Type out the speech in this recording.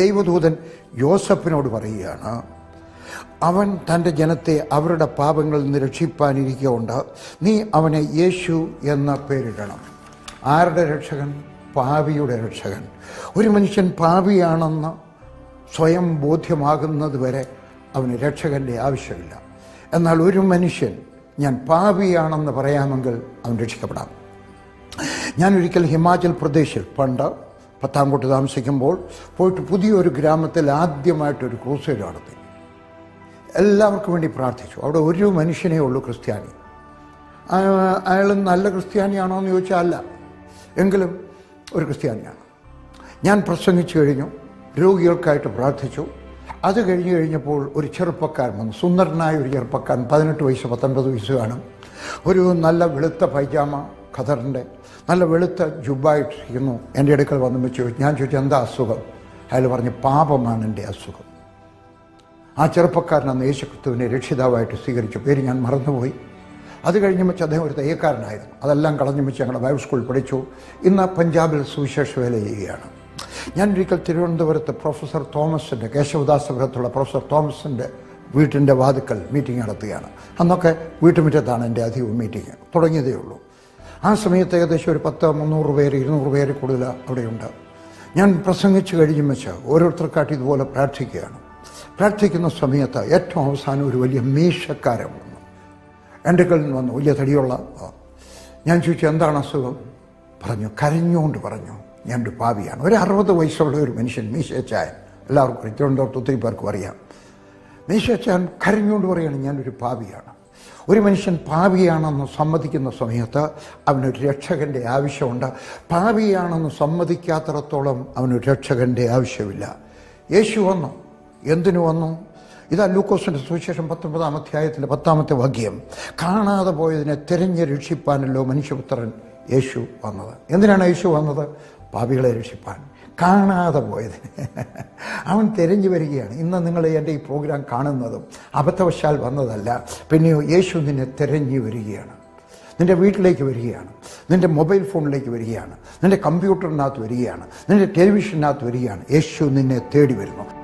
ദൈവദൂതൻ യോസഫിനോട് പറയുകയാണ് അവൻ തന്റെ ജനത്തെ അവരുടെ പാപങ്ങളിൽ നിന്ന് രക്ഷിപ്പാനിരിക്കൊണ്ട് നീ അവനെ യേശു എന്ന പേരിടണം. ആരുടെ രക്ഷകൻ? പാവിയുടെ രക്ഷകൻ. ഒരു മനുഷ്യൻ പാവിയാണെന്ന് സ്വയം ബോധ്യമാകുന്നത് വരെ അവന് രക്ഷകന്റെ ആവശ്യമില്ല. എന്നാൽ ഒരു മനുഷ്യൻ ഞാൻ പാവിയാണെന്ന് പറയാമെങ്കിൽ അവൻ രക്ഷിക്കപ്പെടാം. ഞാൻ ഒരിക്കൽ ഹിമാചൽ പ്രദേശിൽ പണ്ട് പത്താംകോട്ട് താമസിക്കുമ്പോൾ പോയിട്ട് പുതിയൊരു ഗ്രാമത്തിൽ ആദ്യമായിട്ടൊരു ക്രൂസൈഡ് നടത്തി. എല്ലാവർക്കും വേണ്ടി പ്രാർത്ഥിച്ചു. അവിടെ ഒരു മനുഷ്യനേ ഉള്ളൂ ക്രിസ്ത്യാനി. അയാൾ നല്ല ക്രിസ്ത്യാനിയാണോ എന്ന് ചോദിച്ചാൽ അല്ല. എങ്കിലും ഒരു ക്രിസ്ത്യാനിയാണ്. ഞാൻ പ്രസംഗിച്ചു കഴിഞ്ഞു. രോഗികൾക്കായിട്ട് പ്രാർത്ഥിച്ചു. അത് കഴിഞ്ഞു കഴിഞ്ഞപ്പോൾ ഒരു ചെറുപ്പക്കാരൻ വന്നു. സുന്ദരനായ ഒരു ചെറുപ്പക്കാരൻ പതിനെട്ട് വയസ്സ് പത്തൊൻപത് വയസ്സ് കാണും. ഒരു നല്ല വെളുത്ത പൈജാമ ഖദറിന്റെ നല്ല വെളുത്ത ജുബായിട്ടിരിക്കുന്നു. എന്റെ അടുക്കൽ വന്ന് ചോദിച്ചു ഞാൻ ചോദിച്ചു എന്താ അസുഖം? അയാൾ പറഞ്ഞു പാപമാണ് എന്റെ അസുഖം. ആ ചെറുപ്പക്കാരൻ അന്ന് യേശുക്രിസ്തുവിനെ രക്ഷിതാവായിട്ട് സ്വീകരിച്ചു. പേര് ഞാൻ മറന്നുപോയി. അത് കഴിഞ്ഞ് വെച്ച് അദ്ദേഹം ഒരു തയ്യക്കാരനായിരുന്നു. അതെല്ലാം കളഞ്ഞു വെച്ച് ഞങ്ങളുടെ ബൈബിൾ സ്കൂളിൽ പഠിച്ചു. ഇന്ന് പഞ്ചാബിൽ സുവിശേഷ വേല ചെയ്യുകയാണ്. ഞാൻ ഒരിക്കൽ തിരുവനന്തപുരത്ത് പ്രൊഫസർ തോമസിന്റെ കേശവദാസപുരത്തുള്ള പ്രൊഫസർ തോമസിന്റെ വീട്ടിന്റെ വാതുക്കൽ മീറ്റിംഗ് നടത്തുകയാണ്. അന്നൊക്കെ വീട്ടുമുറ്റത്താണ് എന്റെ അധികവും മീറ്റിംഗ് തുടങ്ങിയതേ ഉള്ളൂ. ആ സമയത്ത് ഏകദേശം ഒരു പത്ത് മുന്നൂറ് പേര് ഇരുന്നൂറ് പേര് കൂടുതൽ അവിടെയുണ്ട്. ഞാൻ പ്രസംഗിച്ച് കഴിയും വെച്ച് ഓരോരുത്തർക്കായിട്ട് ഇതുപോലെ പ്രാർത്ഥിക്കുകയാണ്. പ്രാർത്ഥിക്കുന്ന സമയത്ത് ഏറ്റവും അവസാനം ഒരു വലിയ മീശക്കാരൻ വന്നു. എന്റെ കയ്യിൽ നിന്ന് വന്നു വലിയ തടിയുള്ള ഞാൻ ചോദിച്ചു എന്താണ് അസുഖം? പറഞ്ഞു കരഞ്ഞുകൊണ്ട് പറഞ്ഞു. ഞാൻ ഒരു പാവിയാണ് ഒരു അറുപത് വയസ്സുള്ള ഒരു മനുഷ്യൻ മീശച്ചായൻ. എല്ലാവർക്കും തിരുവനന്തപുരത്ത് ഒത്തിരി പേർക്കും അറിയാം. മീശച്ചായൻ കരഞ്ഞുകൊണ്ട് പറയുകയാണ് ഞാനൊരു പാവിയാണ് ഒരു മനുഷ്യൻ പാപിയാണെന്ന് സമ്മതിക്കുന്ന സമയത്ത് അവനൊരു രക്ഷകന്റെ ആവശ്യമുണ്ട്. പാപിയാണെന്ന് സമ്മതിക്കാത്തിടത്തോളം അവനൊരു രക്ഷകന്റെ ആവശ്യമില്ല. യേശു വന്നു. എന്തിനു വന്നു? ഇതാ ലൂക്കോസിന്റെ സുവിശേഷം പത്തൊമ്പതാം അധ്യായത്തിലെ പത്താമത്തെ വാക്യം. കാണാതെ പോയതിനെ തിരഞ്ഞ് രക്ഷിപ്പാനല്ലോ മനുഷ്യപുത്രൻ യേശു വന്നത്. എന്തിനാണ് യേശു വന്നത്? പാപികളെ രക്ഷിപ്പാൻ. കാണാതെ പോയതിന്. അവൻ തിരഞ്ഞു വരികയാണ്. ഇന്ന് നിങ്ങൾ എന്റെ ഈ പ്രോഗ്രാം കാണുന്നതും അബദ്ധവശാൽ വന്നതല്ല. പിന്നെയോ യേശു നിന്നെ തിരഞ്ഞു വരികയാണ്. നിന്റെ വീട്ടിലേക്ക് വരികയാണ്. നിന്റെ മൊബൈൽ ഫോണിലേക്ക് വരികയാണ്. നിന്റെ കമ്പ്യൂട്ടറിനകത്ത് വരികയാണ്. നിന്റെ ടെലിവിഷനകത്ത് വരികയാണ്. യേശു നിന്നെ തേടി വരുന്നു.